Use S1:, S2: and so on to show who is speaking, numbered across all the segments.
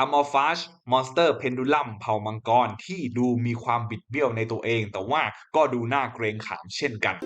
S1: อมอร์ฟ g ชมอนสเตอร์เพนดูลัมเผ่ามังกรที่ดูมีความบิดเบี้ยวในตัวเอง แต่ว่าก็ดูน่าเกรงขามเช่นกัน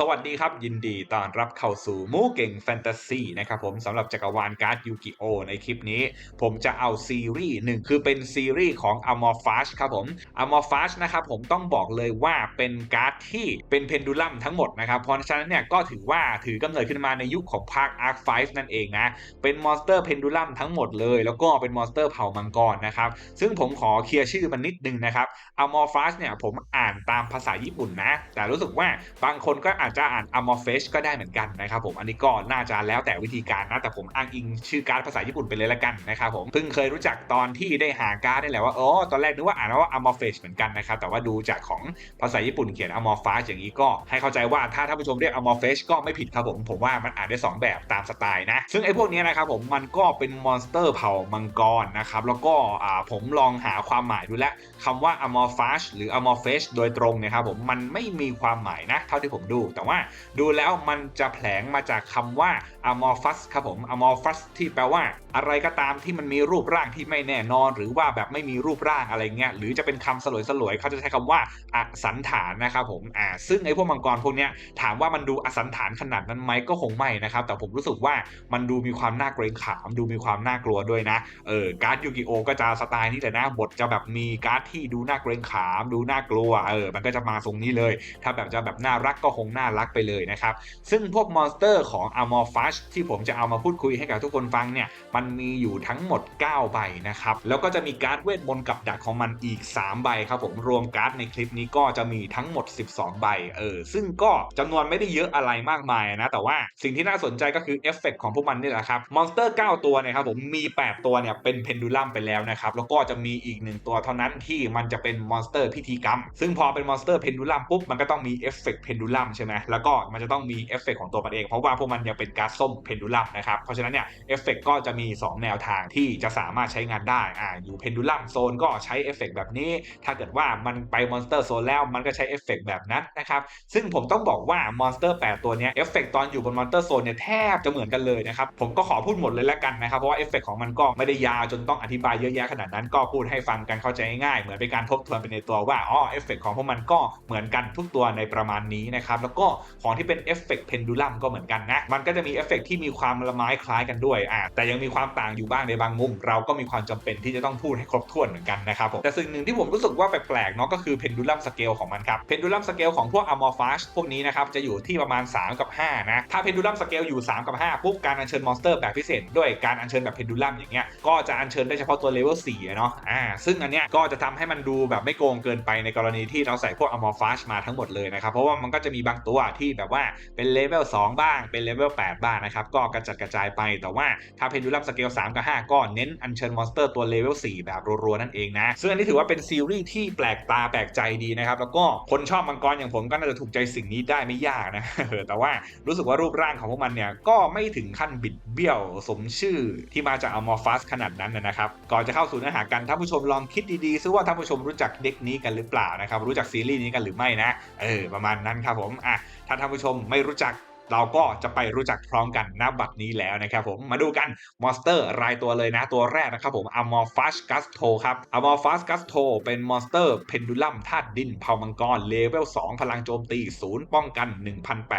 S1: สวัสดีครับ ยินดีต้อนรับเข้าสู่มูเก่งแฟนตาซีนะครับผมสำหรับจักรวาลการ์ดยูกิโอในคลิปนี้ ผมจะเอาซีรีส์หนึ่งคือเป็นซีรีส์ของ a m o r p h a g e ครับผม a m o r p h a g e นะครับผมต้องบอกเลยว่าเป็นการ์ดที่เป็นเพนดูลัมทั้งหมดนะครับ เพราะฉะนั้นเนี่ยก็ถือว่าถือกำเนิดขึ้นมาในยุคของภาค Arc 5 นั่นเองนะ เป็นมอนสเตอร์เพนดูลัมทั้งหมดเลย แล้วก็เป็นมอนสเตอร์เผ่ามังกรนะครับซึ่งผมขอเคลียร์ชื่อมันนิดนึงนะครับ a m o r p h a g e เนี่ยผมอ่านตามภาษาญี่ปุ่นนะ แต่รู้สึกว่าบางคนก็อาจจะอ่าน a m o r p h a g e ก็ได้เหมือนกันนะครับผมอันนี้ก็น่าจะแล้วแต่วิธีการนะแต่ผมอ้างอิงชื่อการ์ดภาษาญี่ปุ่นไปเลยละกันนะครับผมเพิ่งเคยรู้จักตอนที่ได้หาการ์ดได้แหละว่าอ๋อตอนแรกนึกว่าอ่านว่า a m o r p h a g e เหมือนกันนะครับแต่ว่าดูจากของภาษาญี่ปุ่นเขียน a m o r p h a g e อย่างนี้ก็ให้เข้าใจว่าถ้าท่านผู้ชมเรียก a m o r p h a g e ก็ไม่ผิดครับผมผมว่ามันอ่านได้ 2 แบบตามสไตล์นะซึ่งไอ้พวกนี้นะครับผมมันก็เป็นมอนสเตอร์เผ่ามังกรนะครับแล้วก็อ่าผมลองหาความหมายดูแล้วคำว่า a m o r p h a g e หรือ a m o r p h a g e โดยตรงเนี่ยครับผมมันไม่มีความหมายนะ เท่าที่ผมดูแต่ว่าดูแล้วมันจะแผลงมาจากคำว่า amorphous ครับผม amorphous ที่แปลว่า อะไรก็ตามที่มันมีรูปร่างที่ไม่แน่นอน หรือว่าแบบไม่มีรูปร่างอะไรเงี้ยหรือจะเป็นคำสลวยๆเขาจะใช้คำว่าอสันฐานนะครับผมอ่าซึ่งไอ้พวกมังกรพวกเนี้ยถามว่ามันดูอสันฐานขนาดนั้นไหมก็คงไม่นะครับ แต่ผมรู้สึกว่ามันดูมีความน่าเกรงขาม ดูมีความน่ากลัวด้วยนะเออการ์ดยูกิโอก็จะสไตล์นี้แต่นะบทจะแบบมีการ์ดที่ดูน่าเกรงขาม ดูน่ากลัวเออมันก็จะมาทรงนี้เลย ถ้าแบบจะแบบน่ารักก็คงน่ารักไปเลยนะครับซึ่งพวกมอนสเตอร์ของ a m o r p h a g e ที่ผมจะเอามาพูดคุยให้กับทุกคนฟังเนี่ยมันมีอยู่ทั้งหมด 9 ใบนะครับ แล้วก็จะมีการ์ดเวทมนต์กับดักของมันอีก 3 ใบครับผมรวมการ์ดในคลิปนี้ก็จะมีทั้งหมด 12 ใบเออซึ่งก็จำนวนไม่ได้เยอะอะไรมากมายนะแต่ว่าสิ่งที่น่าสนใจก็คือเอฟเฟกของพวกมันนี่แหละครับมอนสเตอร์ 9 ตัวเนี่ยครับผมมี 8 ตัวเนี่ยเป็นเพนดูลัมไปแล้วนะครับแล้วก็จะมีอีก1ตัวเท่านั้นที่มันจะเป็นมอนสเตอร์พิธีกรรม ซึ่งพอเป็นมอนสเตอร์เพนดูลัมปุ๊บมันก็ต้องมีเอฟเฟกเพนดูลัมใช่ไหมแล้วก็มันจะต้องมีเอฟเฟกของตัวมันเองเพราะว่าพวกมันยังเป็นการส้มเพนดูลัมนะครับ เพราะฉะนั้นเนี่ยเอฟเฟกก็จะมี 2 แนวทางที่จะสามารถใช้งานได้อ่าอยู่เพนดูลัมโซนก็ใช้เอฟเฟกแบบนี้ ถ้าเกิดว่ามันไปมอนสเตอร์โซนแล้วมันก็ใช้เอฟเฟกแบบนั้นนะครับ ซึ่งผมต้องบอกว่ามอนสเตอร์8ตัวเนี้ยเอฟเฟกตอนอยู่บนมอนสเตอร์โซนเนี่ยแทบจะเหมือนกันเลยนะครับ ผมก็ขอพูดหมดเลยแล้วกันนะครับ เพราะว่าเอฟเฟกของมันก็ไม่ได้ยาวจนต้องอธิบายเยอะแยะขนาดนั้นก็พูดให้ฟังกันเข้าใจง่ายๆเหมือนเป็นการทบทวนไปในตัวว่าอ๋อเอฟเฟกของพวกมันก็เหมือนกันทุกตัวในประมาณนี้นะครับแล้วก็ของที่เป็นเอฟเฟกเพนดูลัมก็เหมือนกันนะมันก็จะมีเอฟเฟกที่มีความละไม้คล้ายกันด้วยอ่าแต่ยังมีความต่างอยู่บ้างในบางมุม เราก็มีความจำเป็นที่จะต้องพูดให้ครบถ้วนเหมือนกันนะครับผมแต่สิ่งหนึ่งที่ผมรู้สึกว่าแปลกๆเนาะก็คือเพนดูลัมสเกลของมันครับเพนดูลัมสเกลของพวกอะมอร์ฟาชพวกนี้นะครับจะอยู่ที่ประมาณ 3 กับ 5 นะ ถ้าเพนดูลัมสเกลอยู่ 3 กับ 5 ปุ๊บการอัญเชิญมอนสเตอร์แบบพิเศษด้วยการอัญเชิญแบบเพนดูลัมอย่างเงี้ยก็จะอัญเชิญได้เฉพาะตัวเลเวล4เนาะอ่าซึ่งอันเนี้ยก็จะทำให้มันดูแบบไม่โกงเกินไปในกรณีที่เราใส่พวกอะมอร์ฟาชมาทั้งหมดเลยนะครับเพราะว่ามันก็จะมีบางตัวที่แบบว่าเป็นเลเวล2บ้างเป็นเลเวล8บ้างนะครับก็กระจัดกระจายไป แต่ว่าถ้าเพนดูลัมสเกล3กับ5ก็เน้นอัญเชิญมอนสเตอร์ตัวเลเวล4แบบรัวๆนั่นเองนะซึ่งอันนี้ถือว่าเป็นซีรีส์ที่แปลกตาแปลกใจดีนะครับแล้วก็คนชอบมังกรอย่างผมก็น่าจะถูกใจสิ่งนี้ได้ไม่ยากนะแต่ว่ารู้สึกว่ารูปร่างของพวกมันเนี่ยก็ไม่ถึงขั้นบิดเบี้ยวสมชื่อที่มาจากอมอร์ฟัสขนาดนั้นนะครับก่อนจะเข้าสู่เนื้อหากันท่านผู้ชมลองคิดดีๆซิว่าท่านผู้ชมรู้จักเด็กนี้กันหรือเปล่านะครับรู้จักซีรีส์นี้กันหรือไม่นะเออประมาณนั้นครับผมอะถ้าท่านผู้ชมไม่รู้จัก เราก็จะไปรู้จักพร้อมกันณบัดนี้แล้วนะครับผมมาดูกันมอนสเตอร์รายตัวเลยนะตัวแรกนะครับผม Amorphous Gusto ครับ Amorphous Gusto เป็นมอนสเตอร์เพนดูลัมธาตุดินเผามังกรเลเวล2พลังโจมตี0ป้องกัน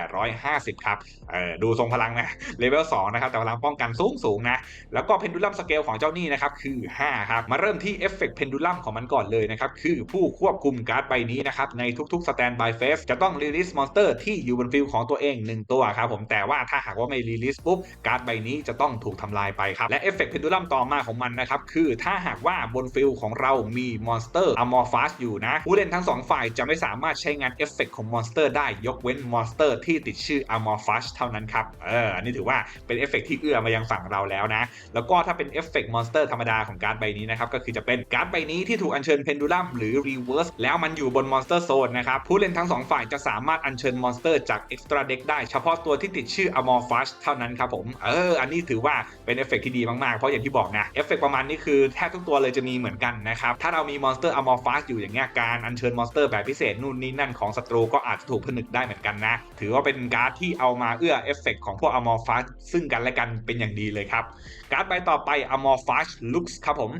S1: 1850 ครับเออดูทรงพลังนะเลเวล2นะครับแต่พลังป้องกันสูงสูงนะแล้วก็เพนดูลัมสเกลของเจ้านี่นะครับคือ 5 ครับ มาเริ่มที่เอฟเฟกต์เพนดูลัมของมันก่อนเลยนะครับคือผู้ควบคุมการ์ดใบนี้นะครับในทุกๆสแตนบายเฟสจะต้องรีลิสมอนสเตอร์ที่อยู่บนฟิลของตัวเอง1ตัวครับผมแต่ว่าถ้าหากว่าไม่รีลิสปุ๊บการ์ดใบนี้จะต้องถูกทำลายไปครับ และเอฟเฟกต์เพนดูลัมต่อมาของมันนะครับคือถ้าหากว่าบนฟิลของเรามีมอนสเตอร์อะมอร์ฟัสอยู่นะ ผู้เล่นทั้ง 2 ฝ่ายจะไม่สามารถใช้งานเอฟเฟกต์ของมอนสเตอร์ได้ยกเว้นมอนสเตอร์ที่ติดชื่ออะมอร์ฟัสเท่านั้นครับเอออันนี้ถือว่าเป็นเอฟเฟกต์ที่เอื้อมายังฝั่งเราแล้วนะ แล้วก็ถ้าเป็นเอฟเฟกต์มอนสเตอร์ธรรมดาของการ์ดใบนี้นะครับก็คือจะเป็นการ์ดใบนี้ที่ถูกอัญเชิญเพนดูลัมหรือรีเวิร์สแล้วมันอยู่บนมอนสเตอร์โซนนะครับผู้เล่นทั้ง 2 ฝ่ายจะสามารถอัญเชิญมอนสเตอร์จากเอ็กซ์ตร้าเด็กได้เฉพาะาะตัวที่ติดชื่ออมอร์ฟัสเท่านั้นครับผมเอออันนี้ถือว่าเป็นเอฟเฟกต์ที่ดีมากๆ เพราะอย่างที่บอกนะเอฟเฟกต์ประมาณนี้คือแทบทุกตัวเลยจะมีเหมือนกันนะครับ ถ้าเรามีมอนสเตอร์อมอร์ฟัสอยู่อย่างเงี้ยการอัญเชิญมอนสเตอร์แบบพิเศษนู่นนี่นั่นของศัตรูก็อาจจะถูกผนึกได้เหมือนกันนะ ถือว่าเป็นการ์ดที่เอามาเอื้อเอฟเฟกต์ของพวกอมอร์ฟัสซึ่งกันและกันเป็นอย่างดีเลยครับ การ์ดใบต่อไป Amorphous Lux ครับผม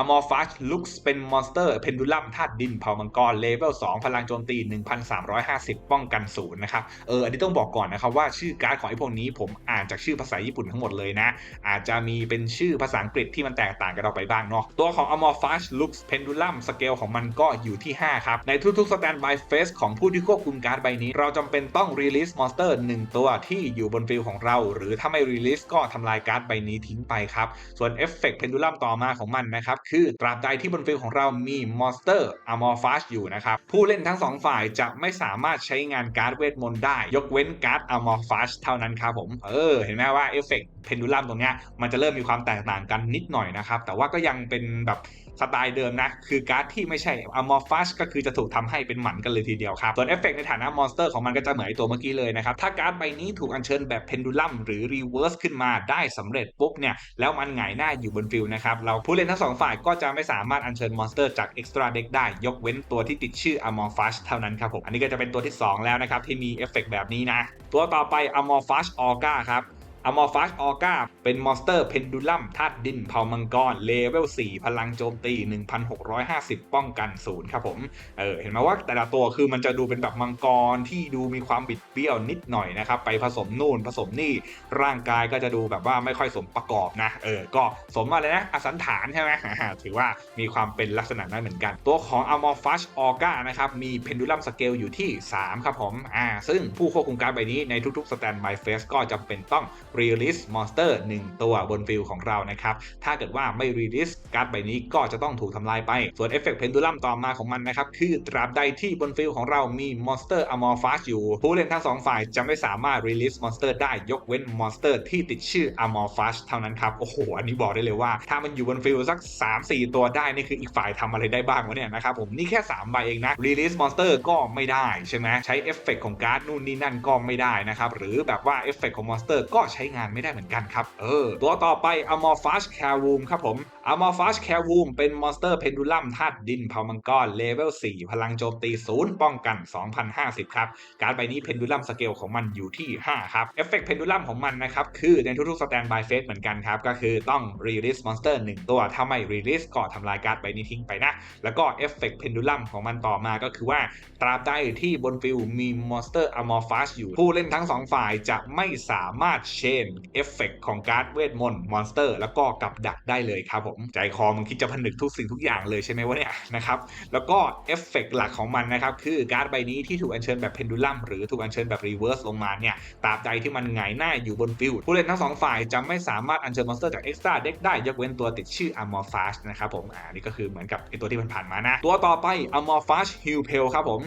S1: Amorphous Lux เป็นมอนสเตอร์เพนดูลัมธาตุดินเผ่ามังกรเลเวล2 พลังโจมตี 1,350 ป้องกันศูนย์นะครับ เออ อันนี้ต้องบอกก่อนนะครับว่าชื่อการ์ดของไอ้พวกนี้ผมอ่านจากชื่อภาษาญี่ปุ่นทั้งหมดเลยนะ อาจจะมีเป็นชื่อภาษาอังกฤษที่มันแตกต่างกันออกไปบ้างเนาะ ตัวของ Amorphous Lux Pendulum สเกลของมันก็อยู่ที่ 5 ครับ ในทุกๆ Standby Phase ของผู้ที่ควบคุมการ์ดใบนี้ เราจำเป็นต้อง Release Monster 1ตัวที่อยู่บนฟิลของเรา หรือถ้าไม่ Release ก็ทำลายการ์ดใบนี้ทิ้งไปครับ ส่วนเอฟเฟกต์เพนดูลัมต่อมาของมันนะครับคือตราบใดที่บนฟิลของเรามี Monster Amorphous อยู่นะครับผู้เล่นทั้งสองฝ่ายจะไม่สามารถใช้งานการ์ดเวทมนต์ได้ ยกเว้นการ์ดอะมอร์ฟัสเท่านั้นครับผมเออเห็นไหมว่าเอฟเฟกต์เพนดูลัมตรงเนี้ยมันจะเริ่มมีความแตกต่างกันนิดหน่อยนะครับแต่ว่าก็ยังเป็นแบบ สไตล์เดิมนะ คือการ์ดที่ไม่ใช่ Amorphous ก็คือจะถูกทำให้เป็นหมันกันเลยทีเดียวครับ ส่วนเอฟเฟกต์ในฐานะมอนสเตอร์ของมันก็จะเหมือนไอตัวเมื่อกี้เลยนะครับ ถ้าการ์ดใบนี้ถูกอัญเชิญแบบ Pendulum หรือ Reverse ขึ้นมาได้สำเร็จปุ๊บเนี่ย แล้วมันหงายหน้าอยู่บนฟิลนะครับ เราผู้เล่นทั้งสองฝ่ายก็จะไม่สามารถอัญเชิญมอนสเตอร์จาก Extra Deck ได้ ยกเว้นตัวที่ติดชื่อ Amorphous เท่านั้นครับผม อันนี้ก็จะเป็นตัวที่ 2 แล้วนะครับที่มีเอฟเฟกต์แบบนี้นะ ตัวต่อไป Amorphous Orga ครับ Amorphous Orga เป็นมอนสเตอร์เพนดูลัมธาตุดินเผ่ามังกร เลเวล 4 พลังโจมตี 1,650 ป้องกันศูนย์ครับผม เออ เห็นไหมว่าแต่ละตัวคือมันจะดูเป็นแบบมังกรที่ดูมีความบิดเบี้ยวนิดหน่อยนะครับ ไปผสมนู่นผสมนี่ ร่างกายก็จะดูแบบว่าไม่ค่อยสมประกอบนะ เออ ก็สมอะไรนะ อสันฐานใช่ไหมถือว่ามีความเป็นลักษณะนั้นเหมือนกัน ตัวของ Amorphous Orga นะครับ มีเพนดูลัมสเกลอยู่ที่ 3 ครับผม อ่า ซึ่งผู้ควบคุมการใบนี้ในทุกๆ Standby Phase ก็จำเป็นต้อง Release Monster 1ตัวบนฟิลของเรานะครับ ถ้าเกิดว่าไม่ Release การ์ดใบนี้ก็จะต้องถูกทำลายไป ส่วนเอฟเฟกต์เพนดูลัมต่อมาของมันนะครับ คือตราบใดที่บนฟิลของเรามี Monster Amorphous อยู่ ผู้เล่นทั้งสองฝ่ายจะไม่สามารถ Release Monster ได้ยกเว้น Monster ที่ติดชื่อ Amorphous เท่านั้นครับ โอ้โห อันนี้บอกได้เลยว่า ถ้ามันอยู่บนฟิลสัก 3-4 ตัวได้นี่คืออีกฝ่ายทำอะไรได้บ้างวะเนี่ยนะครับผมนี่แค่3ใบเองนะ Release Monster ก็ไม่ได้ใช่ไหมใช้เอฟเฟกต์ของการ์ดนู่นนี่นั่นก็ไม่ได้นะครับหรือแบบว่าเอฟเฟกต์ของ Monster ก็ใช้งานไม่ได้เหมือนกันครับ เออ ตัวต่อไป Amorphous Carewomb ครับผม Amorphous Carewomb เป็น Monster Pendulum ธาตุดินเผามังกรเลเวล 4 พลังโจมตี0ป้องกัน 2,050 ครับ การใบนี้ Pendulum สเกลของมันอยู่ที่ 5 ครับ เอฟเฟกต์ Pendulum ของมันนะครับ คือในทุกๆ Standby Phase เหมือนกันครับ ก็คือต้อง Release Monster 1ตัว ถ้าไม่ Release ก็ทำลายการ์ดใบนี้ทิ้งไปนะ แล้วก็เอฟเฟกต์ Pendulum ของมันต่อมาก็คือว่าตราบใดที่บนฟิลมี Monster Amorphous อยู่ผู้เล่นทั้ง 2 ฝ่ายจะไม่สามารถเชนเอฟเฟกต์ของการ์ดเวทมนต์ Monster แล้วก็กับดักได้เลยครับผมใจคอมันคิดจะผนึกทุกสิ่งทุกอย่างเลยใช่ไหมวะเนี่ยนะครับแล้วก็เอฟเฟกต์หลักของมันนะครับคือการ์ดใบนี้ที่ถูกอัญเชิญแบบ Pendulum หรือถูกอัญเชิญแบบ Reverse ลงมาเนี่ยตราบใดที่มันหงายหน้าอยู่บนฟิลผู้เล่นทั้งสองฝ่ายจะไม่สามารถอัญเชิญมอนสเตอร์จาก Extra Deck ได้ยกเว้นตัวติดชื่อ Amorphous นะครับผมอ่านี่ก็คือเหมือนกับไอตัวที่มันผ่านมานะตัวต่อไป Amorphous Heal p e l ครับผม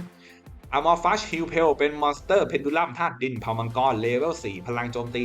S1: Amorphous Heal p e l เป็นมอนสเตอร์เพนดูลัมธาตุดินเผ่ามังกรเลเวล 4 พลังโจมตี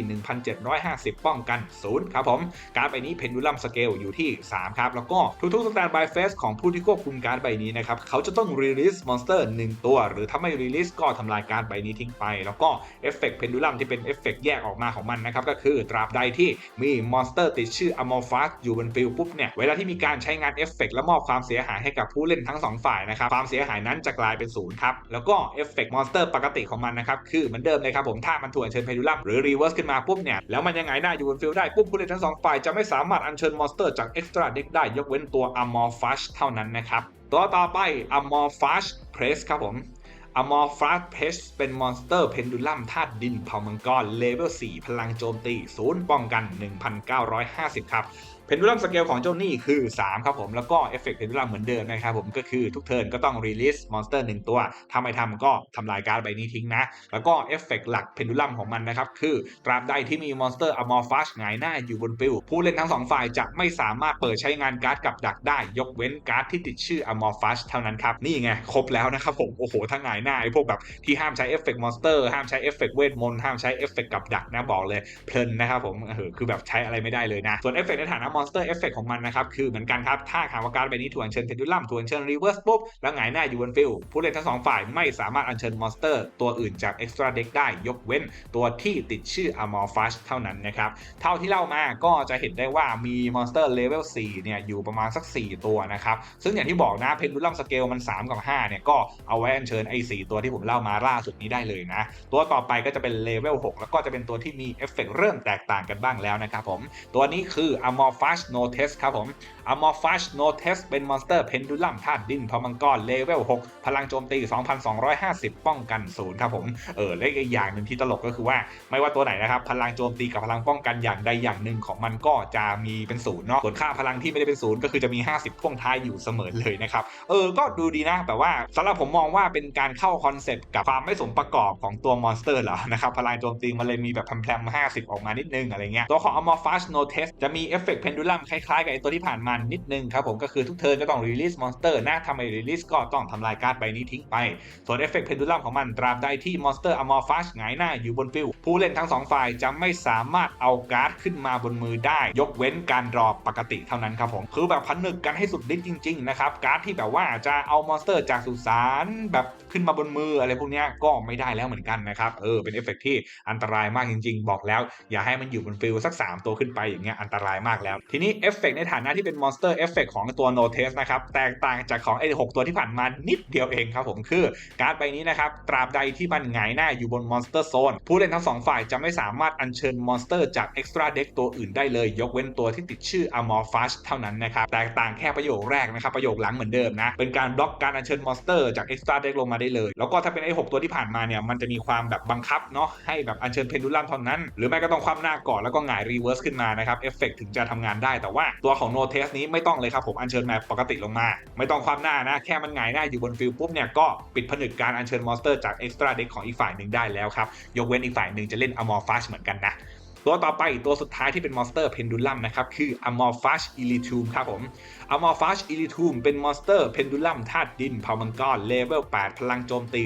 S1: 1,750 ป้องกัน 0 ครับผม การดใบนี้เพนดูลัมสเกลอยู่ที่ 3 ครับ แล้วก็ทุกๆสแตนบายเฟสของผู้ที่ควบคุมการดใบนี้นะครับ เขาจะต้อง Release Monster 1ตัว หรือถ้าไม่ Release ก็ทำลายการดใบนี้ทิ้งไป แล้วก็เอฟเฟกต์เพนดูลัมที่เป็นเอฟเฟกต์แยกออกมาของมันนะครับก็คือตราบใดที่มีมอนสเตอร์ติดชื่อ Amorphous อยู่บนฟิลปุ๊บเนี่ยเวลาที่มีการใช้งานเอฟเฟกต์และมอบความเสียหายให้กับผู้เล่นทั้งสองฝ่ายนะครับความเสียหายนั้นจะกลายเป็นศูนย์ครับแล้วก็เอฟเฟกต์มอนสเตอร์ปกติของมันนะครับ คือเหมือนเดิมเลยครับผมถ้ามันถูกอัญเชิญเพนดูลัมหรือรีเวิร์สขึ้นมาปุ๊บเนี่ย แล้วมันยังไงหน้าอยู่บนฟิลได้ปุ๊บผู้เล่นทั้งสองฝ่ายจะไม่สามารถอัญเชิญมอนสเตอร์จาก Extra Deck ได้ยกเว้นตัว Amorphous เท่านั้นนะครับตัวต่อไป Amorphous Press ครับผม Amorphous Press เป็นมอนสเตอร์เพนดูลัมธาตุดินเผ่ามังกรเลเวล 4 พลังโจมตี0ป้องกัน 1,950 ครับ เพนดูลัมสเกลของเจ้านี่คือ 3 ครับผม แล้วก็เอฟเฟกต์เพนดูลัมเหมือนเดิมนะครับผมก็คือทุกเทิร์นก็ต้องรีลิสมอนสเตอร์1ตัวถ้าไม่ทำก็ทำลายการ์ดใบนี้ทิ้งนะ แล้วก็เอฟเฟกต์หลักเพนดูลัมของมันนะครับ คือตราบใดที่มีมอนสเตอร์อมอร์ฟัสหงายหน้าอยู่บนฟิลผู้เล่นทั้งสองฝ่ายจะไม่สามารถเปิดใช้งานการ์ดกับดักได้ ยกเว้นการ์ดที่ติดชื่ออมอร์ฟัสเท่านั้นครับนี่ไงครบแล้วนะครับผมโอ้โหทั้งหงายหน้าไอ้พวกแบบที่ห้ามใช้เอฟเฟกต์มอนสเตอร์ห้ามใช้เอฟเฟกต์เวทมนต์ห้ามใช้เอฟเฟกต์กับดักนะบอกเลยเพลินนะครับผมเออคือแบบใช้อะไรไม่ได้เลยนะส่วนเอฟเฟกต์ในฐานะมอนสเตอร์เอฟเฟกของมันนะครับคือเหมือนกันครับถ้าหากว่าการดใบนี้ถูกอัญเชิญเพนดูลัมถูกอัญเชิญรีเวิร์สปุ๊บแล้วหงายหน้าอยู่บนฟิลผู้เล่นทั้งสองฝ่ายไม่สามารถอัญเชิญมอนสเตอร์ตัวอื่นจากเอ็กซ์ตร้าเด็กได้ยกเว้นตัวที่ติดชื่อ Amorphous เท่านั้นนะครับเท่าที่เล่ามาก็จะเห็นได้ว่ามีมอนสเตอร์เลเวล4เนี่ยอยู่ประมาณสัก 4 ตัวนะครับซึ่งอย่างที่บอกนะเพนดูลัมสเกลมัน 3 กับ 5 เนี่ยก็เอาไว้อัญเชิญไอ้4ตัวที่ผมเล่ามาล่าสุดนี้ได้เลยนะ ตัวต่อไปก็จะเป็นเลเวล6แล้วก็จะเป็นตัวที่มีเอฟเฟกต์เริ่มแตกต่างกันบ้างแล้วนะครับผมตัวนี้คือ Fast No Test ครับผม Amorphous Notes เป็นมอนสเตอร์เพนดูลัมธาตุดินพอมังกรเลเวล 6 พลังโจมตี 2,250 ป้องกันศูนย์ครับผม เออ และอีกอย่างหนึ่งที่ตลกก็คือว่าไม่ว่าตัวไหนนะครับ พลังโจมตีกับพลังป้องกันอย่างใดอย่างหนึ่งของมันก็จะมีเป็นศูนย์เนาะส่วนค่าพลังที่ไม่ได้เป็นศูนย์ก็คือจะมี 50 พ่วงท้ายอยู่เสมอเลยนะครับ เออ ก็ดูดีนะ แต่ว่าสำหรับผมมองว่าเป็นการเข้าคอนเซปต์กับความไม่สมประกอบของตัวมอนสเตอร์เหรอนะครับ พลังโจมตีมันเลยมีแบบแพรมๆ50 ออกมานิดนึงอะไรเงี้ย ตัวของ Amorphous Notes จะมีเอฟเฟกต์เพนดูลัมคล้ายๆกับไอตัวที่ผ่านมานิดนึงครับผมก็คือทุกเทิร์นก็ต้องรีลิสมอนสเตอร์นะทำไมรีลิสก็ต้องทำลายการ์ดใบนี้ทิ้งไป ส่วนเอฟเฟกต์เพนดูลัมของมันตราบใดที่มอนสเตอร์อมอร์ฟัสหงายหน้าอยู่บนฟิลผู้เล่นทั้งสองฝ่ายจะไม่สามารถเอาการ์ดขึ้นมาบนมือได้ ยกเว้นการรอปกติเท่านั้นครับผมคือแบบพันนึกกันให้สุดฤทธิ์จริงๆนะครับการ์ดที่แบบว่าจะเอามอนสเตอร์จากสุสานแบบขึ้นมาบนมืออะไรพวกนี้ก็ไม่ได้แล้วเหมือนกันนะครับเออเป็นเอฟเฟกต์ที่อันตรายมากจริง ๆ บอกแล้ว อย่าให้มันอยู่บนฟิลสัก 3 ตัวขึ้นไปอย่างเงี้ยอันตรายมากแล้วทีนี้เอฟเฟกต์ในฐานะที่เป็นมอนสเตอร์เอฟเฟกต์ของตัวโนเทสนะครับ แตกต่างจากของไอ้หกตัวที่ผ่านมานิดเดียวเองครับผมคือการ์ดใบนี้นะครับ ตราบใดที่มันหงายหน้าอยู่บนมอนสเตอร์โซนผู้เล่นทั้งสองฝ่ายจะไม่สามารถอัญเชิญมอนสเตอร์จากเอ็กซ์ตร้าเด็กตัวอื่นได้เลย ยกเว้นตัวที่ติดชื่อ Amorphous เท่านั้นนะครับ แตกต่างแค่ประโยคแรกนะครับ ประโยคหลังเหมือนเดิมนะ เป็นการบล็อกการอัญเชิญมอนสเตอร์จากเอ็กซ์ตร้าเด็กลงมาได้เลย แล้วก็ถ้าเป็นไอ้หกตัวที่ผ่านมาเนี่ยมันจะมีความแบบบังคับเนาะให้แบบอัญเชิญเพนดูลัมเท่านั้น หรือไม่ก็ต้องคว่ำหน้าก่อนแล้วก็หงายรีเวิร์สขึ้นมานะครับเอฟเฟกถึงจะทำงานได้ แต่ว่าตัวของโนเทสนี้ไม่ต้องเลยครับผมอัญเชิญมาปกติลงมา ไม่ต้องความหน้านะแค่มันหงายหน้าอยู่บนฟิลปุ๊บเนี่ยก็ปิดผนึกการอัญเชิญมอนสเตอร์จากเอ็กซ์ตร้าเด็กของอีกฝ่ายหนึ่งได้แล้วครับยกเว้นอีกฝ่ายหนึ่งจะเล่นอมอร์ฟัชเหมือนกันนะ ตัวต่อไปตัวสุดท้ายที่เป็นมอนสเตอร์เพนดูลัมนะครับคือ Amorphous Ilitum ครับผม Amorphous Ilitum เป็นมอนสเตอร์เพนดูลัมธาตุดินเผ่ามังกรเลเวล 8 พลังโจมตี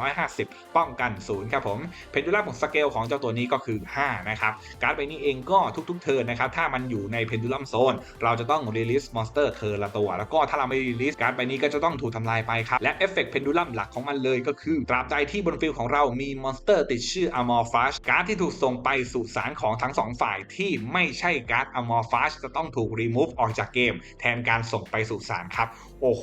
S1: 2,750 ป้องกัน 0 ครับผมเพนดูลัมของสเกลของเจ้าตัวนี้ก็คือ 5 นะครับ การ์ดใบนี้เองก็ทุกๆเทิร์นนะครับถ้ามันอยู่ในเพนดูลัมโซนเราจะต้องรีลิสมอนสเตอร์เทิร์นละตัว แล้วก็ถ้าเราไม่รีลิสการ์ดใบนี้ก็จะต้องถูกทำลายไปครับและเอฟเฟกต์เพนดูลัมหลักของมันเลยก็คือตราบใดที่บนฟิลของเรามีมอนสเตอร์ติดชื่อ Amorphous การ์ดที่ถูกส่งไปสู่สารของทั้งสองฝ่ายที่ไม่ใช่การ์ดอะมอร์ฟัสจะต้องถูกรีมูฟออกจากเกม แทนการส่งไปสู่สารครับ โอ้โห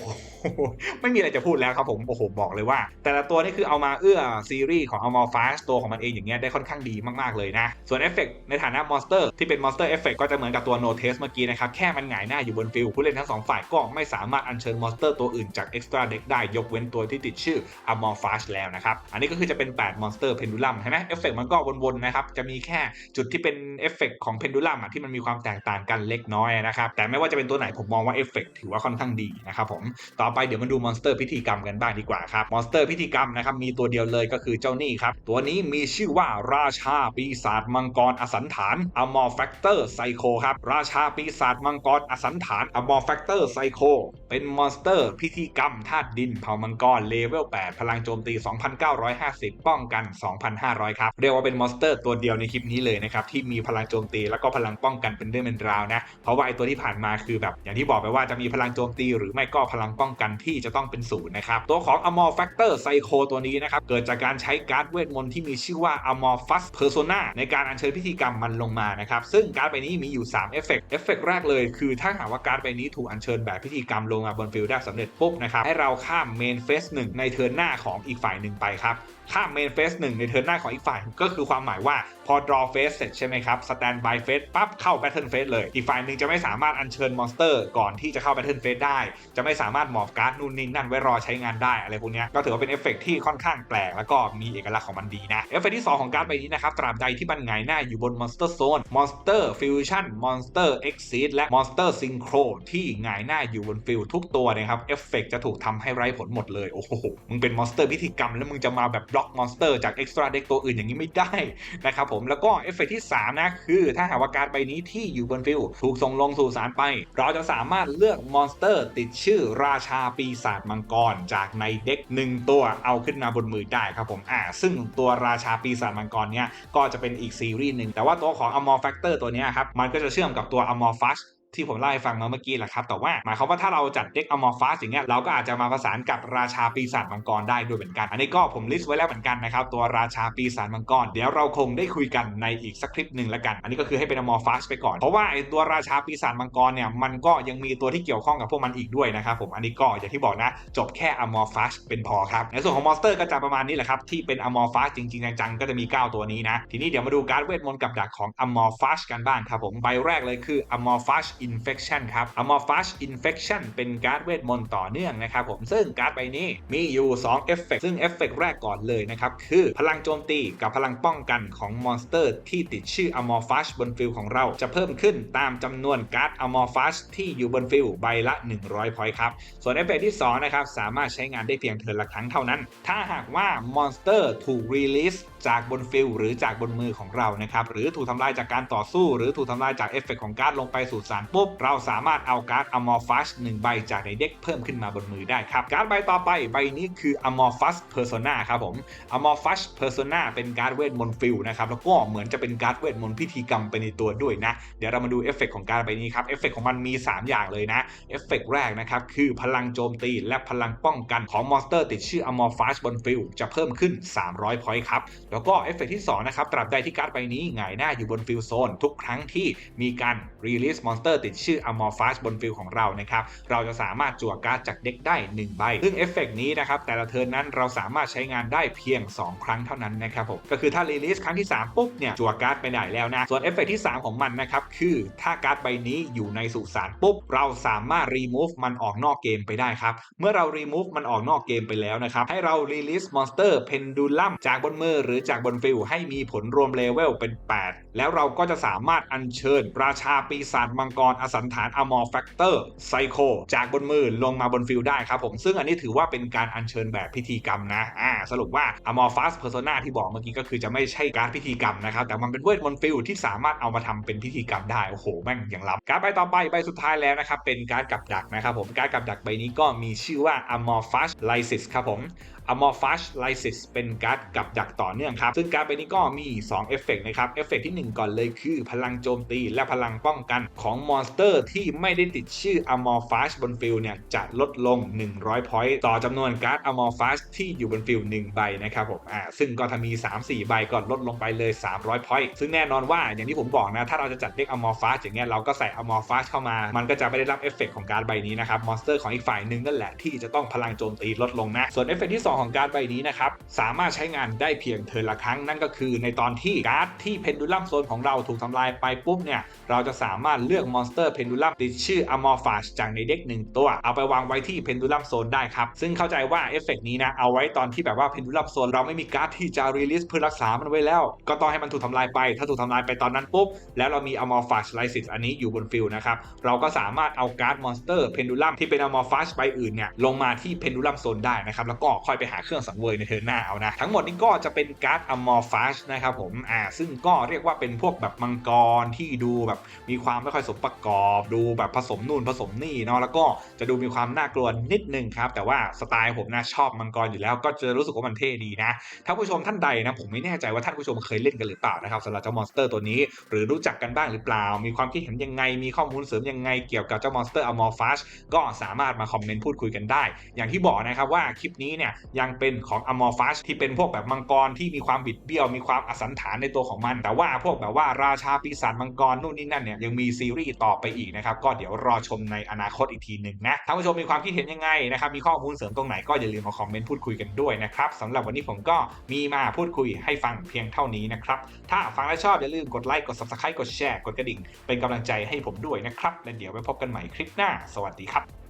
S1: ไม่มีอะไรจะพูดแล้วครับผมโอ้โหบอกเลยว่า แต่ละตัวนี่คือเอามาเอื้อซีรีส์ของ Amorphous ตัวของมันเองอย่างเงี้ยได้ค่อนข้างดีมากๆเลยนะ ส่วนเอฟเฟกในฐานะมอนสเตอร์ที่เป็นมอนสเตอร์เอฟเฟกก็จะเหมือนกับตัว Notes เมื่อกี้นะครับ แค่มันหงายหน้าอยู่บนฟิลผู้เล่นทั้งสองฝ่ายก็ไม่สามารถอัญเชิญมอนสเตอร์ตัวอื่นจาก Extra Deck ได้ยกเว้นตัวที่ติดชื่อ Amorphous แล้วนะครับ อันนี้ก็คือจะเป็น 8 มอนสเตอร์เพนดูลัมใช่ไหมเอฟเฟกมันก็วนๆนะครับจะมีแค่จุดที่เป็นเอฟเฟกของเพนดูลัมที่มันมีความแตกต่างกันเล็กน้อยนะครับแต่ไม่ว่าจะเป็นตัวไหนผมมองว่าเอฟเฟกถือว่าค่อนข้างดีนะครับผมต่อไปเดี๋ยวมาดูมอนสเตอร์พิธีกรรมกันบ้างดีกว่าครับมอนสเตอร์พิธีกรรมนะครับมีตัวเดียวเลยก็คือเจ้านี่ครับตัวนี้มีชื่อว่าราชาปีศาจมังกรอสันฐานอมอร์แฟกเตอร์ไซโคครับราชาปีศาจมังกรอสันฐานอมอร์แฟกเตอร์ไซโคเป็นมอนสเตอร์พิธีกรรมธาตุดินเผ่ามังกรเลเวล 8 พลังโจมตี 2,950 ป้องกัน 2,500 ครับ เรียกว่าเป็นมอนสเตอร์ตัวเดียวในคลิปนี้เลยนะครับ ที่มีพลังโจมตีแล้วก็พลังป้องกันเป็นเรื่องเป็นราวนะ เพราะว่าไอตัวที่ผ่านมาคือแบบอย่างที่บอกไปว่าจะมีพลังโจมตีหรือไม่ก็พลังป้องกันที่จะต้องเป็นศูนย์นะครับ ตัวของ Amor Factor Psycho ตัวนี้นะครับ เกิดจากการใช้การ์ดเวทมนต์ที่มีชื่อว่า Amorphous Persona ในการอัญเชิญพิธีกรรมมันลงมานะครับ ซึ่งการ์ดใบนี้มีอยู่ 3 เอฟเฟกต์เอฟเฟกต์แรกเลยคือ ถ้าหากว่าการ์ดใบนี้ถูกอัญเชิญแบบพิธีกรรมลงมาบนฟิลด์ได้สำเร็จปุ๊บนะครับให้เราข้ามเมนเฟสหนึ่งในเทิร์นหน้าของอีกฝ่ายหนึ่งไปครับ ข้ามเมนเฟสหนึ่งในเทิร์นหน้าของอีกฝ่าย ก็คือความหมายว่าพอ draw face เสร็จใช่ไหมครับ stand by face ปั๊บเข้า battle phase เลย อีกฝ่ายหนึ่งจะไม่สามารถอัญเชิญมอนสเตอร์ก่อนที่จะเข้า battle phase ได้ จะไม่สามารถหมอบการ์ดนู่นนี่นั่นไว้รอใช้งานได้อะไรพวกนี้ก็ถือว่าเป็นเอฟเฟกต์ที่ค่อนข้างแปลกแล้วก็มีเอกลักษณ์ของมันดีนะเอฟเฟกต์ที่ 2 ของการ์ดใบนี้นะครับตราบใดที่มันหงหน้าอยู่บนมอนสเตอร์โซนมอนสเตอร์ฟิวชั่นมอนสเตอร์เอ็กซิและมอนสเตอร์ซิงโครที่หงหน้าอยู่บนฟิลทุกตัวนะครับเอฟเฟกต์จะถูกทำให้ไร้ผลหมดเลยโอ้โหมึงเป็นมอนสเตอร์พิธีกรรมแล้วมึงจะมาแบบบล็อกมอนสเตอร์จากเอ็กซ์ตร้าเด็กตัวอื่นอย่างนี้ไม่ได้นะครับผมแล้วก็เอฟเฟกต์ที่ 3 นะคือ ถ้าหากว่าการใบนี้ที่อยู่บนฟิลถูกส่งลงสู่สารไป เราจะสามารถเลือกมอนสเตอร์ ติดชื่อราชาปีศาจมังกร จากในเด็กหนึ่งตัวเอาขึ้นมาบนมือได้ครับผมอ่าซึ่งตัวราชาปีศาจมังกรเนี้ยก็จะเป็นอีกซีรีส์หนึ่งแต่ว่าตัวของ Amor Factor ตัวนี้ครับมันก็จะเชื่อมกับตัว Amor Fast ที่ผมเล่าให้ฟังมาเมื่อกี้แหละครับ แต่ว่าหมายความว่าถ้าเราจัดเด็กอมอร์ฟาสอย่างเงี้ยเราก็อาจจะมาผสานกับราชาปีศาจมังกรได้ด้วยเหมือนกัน อันนี้ก็ผมลิสต์ไว้แล้วเหมือนกันนะครับ ตัวราชาปีศาจมังกร เดี๋ยวเราคงได้คุยกันในอีกสักคลิปหนึ่งล้วกัน อันนี้ก็คือให้เป็นอมอร์ฟาสไปก่อน เพราะว่าไอ้ตัวราชาปีศาจมังกรเนี่ยมันก็ยังมีตัวที่เกี่ยวข้องกับพวกมันอีกด้วยนะครับผมอันนี้ก็อย่างที่บอกนะ จบแค่อมอร์ฟาสเป็นพอครับในส่วนของมอนสเตอร์ก็จะประมาณนี้แหละครับที่เป็นอมอร์ฟาสจริงๆจังๆก็จะมี 9 ตัวนี้นะทีนี้เดี๋ยวมาดูการเวทมนต์กับดักของอมอร์ฟาสกันบ้างครับผมใบแรกเลยคืออมอร์ฟาสอนเฟคชั่นครับ Amorphous Infection เป็นการ์ดเวทมนต์ต่อเนื่องนะครับผมซึ่งการ์ดใบนี้มีอยู่2เอฟเฟกซึ่งเอฟเฟกแรกก่อนเลยนะครับ คือพลังโจมตีกับพลังป้องกันของมอนสเตอร์ ที่ติดชื่อ Amorphous บนฟิลของเราจะเพิ่มขึ้นตามจำนวนการ์ด Amorphous ที่อยู่บนฟิลใบละ 100พอยต์ครับ ส่วนเอฟเฟกที่2นะครับสามารถใช้งานได้เพียงเทิร์นละครั้งเท่านั้น ถ้าหากว่ามอนสเตอร์ถูกรีลิสจากบนฟิลหรือจากบนมือของเรานะครับหรือถูกทำลายจากการต่อสู้ หรือถูกทำลายจากเอฟเฟกของการ์ดลงไปสู่สารปุ๊บ เราสามารถเอาการ์ด Amorphous 1ใบจากในเด็กเพิ่มขึ้นมาบนมือได้ครับ การ์ดใบต่อไปใบนี้คือ Amorphous Persona ครับผม Amorphous Persona เป็นการ์ดเวทมนต์ฟิลนะครับแล้วก็เหมือนจะเป็นการ์ดเวทมนต์พิธีกรรมไปในตัวด้วยนะ เดี๋ยวเรามาดูเอฟเฟกของการ์ดใบนี้ครับเอฟเฟกของมันมี 3 อย่างเลยนะเอฟเฟกแรกนะครับคือพลังโจมตีและพลังป้องกันของมอนสเตอร์ติดชื่อ Amorphous บนฟิลจะเพิ่มขึ้น 300พอยต์ครับแล้วก็เอฟเฟกที่2นะครับตราบใดที่การ์ดใบนี้หงายหน้าอยู่บนฟิลโซนทุกครั้งที่มีการรีลิสมอนสเตอร์ติดชื่อ Amorphous บนฟิลของเรานะครับ เราจะสามารถจั่วการ์ดจากเด็กได้ 1 ใบ ซึ่งเอฟเฟกนี้นะครับ แต่ละเทิร์นนั้นเราสามารถใช้งานได้เพียง 2 ครั้งเท่านั้นนะครับผม ก็คือถ้ารีลิสครั้งที่ 3 ปุ๊บเนี่ยจั่วการ์ดไปได้แล้วนะ ส่วนเอฟเฟกที่ 3 ของมันนะครับ คือถ้าการ์ดใบนี้อยู่ในสุสานปุ๊บ เราสามารถรีมูฟมันออกนอกเกมไปได้ครับ เมื่อเรารีมูฟมันออกนอกเกมไปแล้วนะครับ ให้เรารีลิสมอนสเตอร์เพนดูลัมจากบนมือหรือจากบนฟิลให้มีผลรวมเลเวลเป็น 8 แล้วเราก็จะสามารถอัญเชิญราชาปีศาจมังกรอสันฐานอมอร์แฟกเตอร์ไซโคจากบนมือลงมาบนฟิลได้ครับผม ซึ่งอันนี้ถือว่าเป็นการอัญเชิญแบบพิธีกรรมนะอ่าสรุปว่า Amorphous Persona ที่บอกเมื่อกี้ก็คือจะไม่ใช่การพิธีกรรมนะครับ แต่มันเป็นเวทมนต์ฟิลที่สามารถเอามาทำเป็นพิธีกรรมได้ โอ้โห แม่งอย่างล้ำการใบต่อไปใบสุดท้ายแล้วนะครับเป็นการกับดักนะครับผมการกับดักใบนี้ก็มีชื่อว่า Amorphous Lysis ครับผม Amorphous Lysis เป็นการ์ดกับดักต่อเนื่องครับ ซึ่งการ์ดใบนี้ก็มี 2 เอฟเฟกนะครับ เอฟเฟกที่ 1 ก่อนเลยคือ พลังโจมตีและพลังป้องกันของมอนสเตอร์ที่ไม่ได้ติดชื่อ Amorphous บนฟิลเนี่ยจะลดลง 100 point ต่อจำนวนการ์ด Amorphous ที่อยู่บนฟิล1ใบนะครับผมอ่าซึ่งก็ถ้ามี 3-4 ใบก็ลดลงไปเลย 300 point ซึ่งแน่นอนว่าอย่างที่ผมบอกนะ ถ้าเราจะจัดเด็ก Amorphous อย่างเงี้ยเราก็ใส่ Amorphous เข้ามา มันก็จะไม่ได้รับเอฟเฟกของการ์ดใบนี้นะครับมอนสเตอร์ของอีกฝ่ายหนึ่งนั่นแหละที่จะต้องพลังโจมตีลดลงนะส่วนเอฟเฟกที่2ของการ์ดใบนี้นะครับ สามารถใช้งานได้เพียงเทินละครั้ง นั่นก็คือในตอนที่การ์ดที่เพนดูลัมโซนของเราถูกทำลายไปปุ๊บเนี่ย เราจะสามารถเลือกมอนสเตอร์เพนดูลัมติดชื่อ Amorphous จากในเด็กหนึ่งตัว เอาไปวางไว้ที่เพนดูลัมโซนได้ครับ ซึ่งเข้าใจว่าเอฟเฟกนี้นะ เอาไว้ตอนที่แบบว่าเพนดูลัมโซนเราไม่มีการ์ดที่จะรีลิสเพื่อรักษามันไว้แล้ว ก็ต้องให้มันถูกทำลายไป ถ้าถูกทำลายไปตอนนั้นปุ๊บ แล้วเรามี Amorphous Lysis อันนี้อยู่บนฟิลนะครับ เราก็สามารถเอาการ์ดมอนสเตอร์เพนดูลัมที่เป็น Amorphous ใบอื่นเนี่ยลงมาที่เพนดูลัมโซนได้นะครับแล้วก็ค่อยไปหาเครื่องสังเวยในเทิร์นหน้าเอานะ ทั้งหมดนี้ก็จะเป็นการ์ด Amorphous นะครับผมอ่าซึ่งก็เรียกว่าเป็นพวกแบบมังกรที่ดูแบบมีความไม่ค่อยสมประกอบ ดูแบบผสมนู่นผสมนี่เนาะแล้วก็จะดูมีความน่ากลัวนิดนึงครับ แต่ว่าสไตล์ผมนะชอบมังกรอยู่แล้ว ก็จะรู้สึกว่ามันเท่ดีนะถ้าผู้ชมท่านใดนะผมไม่แน่ใจว่าท่านผู้ชมเคยเล่นกันหรือเปล่านะครับสำหรับเจ้ามอนสเตอร์ตัวนี้ หรือรู้จักกันบ้างหรือเปล่า มีความคิดเห็นยังไงมีข้อมูลเสริมยังไงเกี่ยวกับเจ้ามอนสเตอร์ Amorphous ก็สามารถมาคอมเมนต์พูดคุยกันได้ อย่างที่บอกนะครับว่าคลิปนี้เนี่ยยังเป็นของ Amorphous ที่เป็นพวกแบบมังกรที่มีความบิดเบี้ยวมีความอสันฐานในตัวของมัน แต่ว่าพวกแบบว่าราชาปีศาจมังกรนู่นนี่นั่นเนี่ยยังมีซีรีส์ต่อไปอีกนะครับก็เดี๋ยวรอชมในอนาคตอีกทีหนึ่งนะท่านผู้ชมมีความคิดเห็นยังไงนะครับมีข้อมูลเสริมตรงไหนก็อย่าลืมมาคอมเมนต์พูดคุยกันด้วยนะครับสำหรับวันนี้ผมก็มีมาพูดคุยให้ฟังเพียงเท่านี้นะครับถ้าฟังและชอบอย่าลืมกดไลค์กด subscribe กดแชร์กดกระดิ่ง เป็นกำลังใจให้ผมด้วยนะครับและเดี๋ยวไว้พบกันใหม่คลิปหน้า สวัสดีครับ